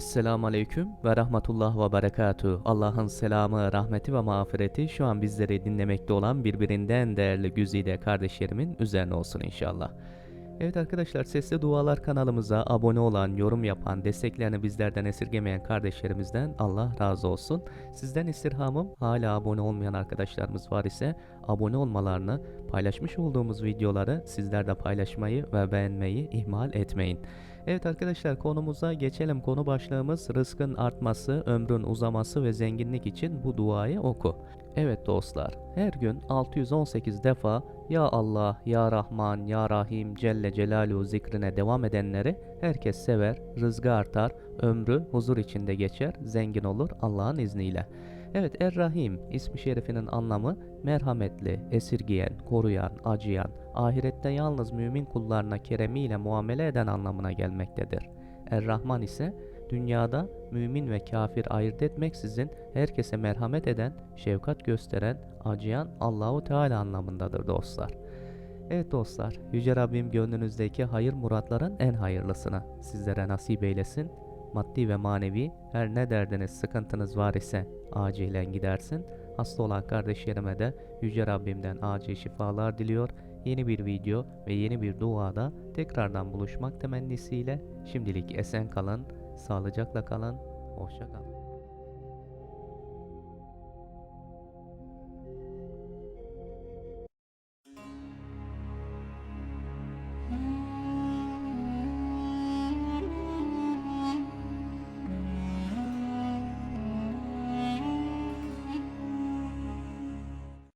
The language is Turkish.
Esselamu Aleyküm ve Rahmetullah ve Berekatuhu. Allah'ın selamı, rahmeti ve mağfireti şu an bizleri dinlemekte olan birbirinden değerli güzide kardeşlerimin üzerine olsun inşallah. Evet arkadaşlar Sesli Dualar kanalımıza abone olan, yorum yapan, desteklerini bizlerden esirgemeyen kardeşlerimizden Allah razı olsun. Sizden istirhamım hala abone olmayan arkadaşlarımız var ise abone olmalarını, paylaşmış olduğumuz videoları sizler de paylaşmayı ve beğenmeyi ihmal etmeyin. Evet arkadaşlar konumuza geçelim. Konu başlığımız rızkın artması, ömrün uzaması ve zenginlik için bu duayı oku. Evet dostlar, her gün 618 defa Ya Allah, Ya Rahman, Ya Rahim Celle Celaluhu zikrine devam edenleri herkes sever, rızkı artar, ömrü huzur içinde geçer, zengin olur Allah'ın izniyle. Evet Er-Rahim ismi şerifinin anlamı merhametli, esirgiyen, koruyan, acıyan, ahirette yalnız mümin kullarına keremiyle muamele eden anlamına gelmektedir. Er-Rahman ise dünyada mümin ve kafir ayırt etmeksizin herkese merhamet eden, şefkat gösteren, acıyan Allahu Teala anlamındadır dostlar. Evet dostlar, Yüce Rabbim gönlünüzdeki hayır muratların en hayırlısını sizlere nasip eylesin. Maddi ve manevi her ne derdiniz, sıkıntınız var ise acilen gidersin. Hasta olan kardeşlerime de Yüce Rabbimden acil şifalar diliyor. Yeni bir video ve yeni bir duada tekrardan buluşmak temennisiyle şimdilik esen kalın, sağlıcakla kalın, hoşça kalın.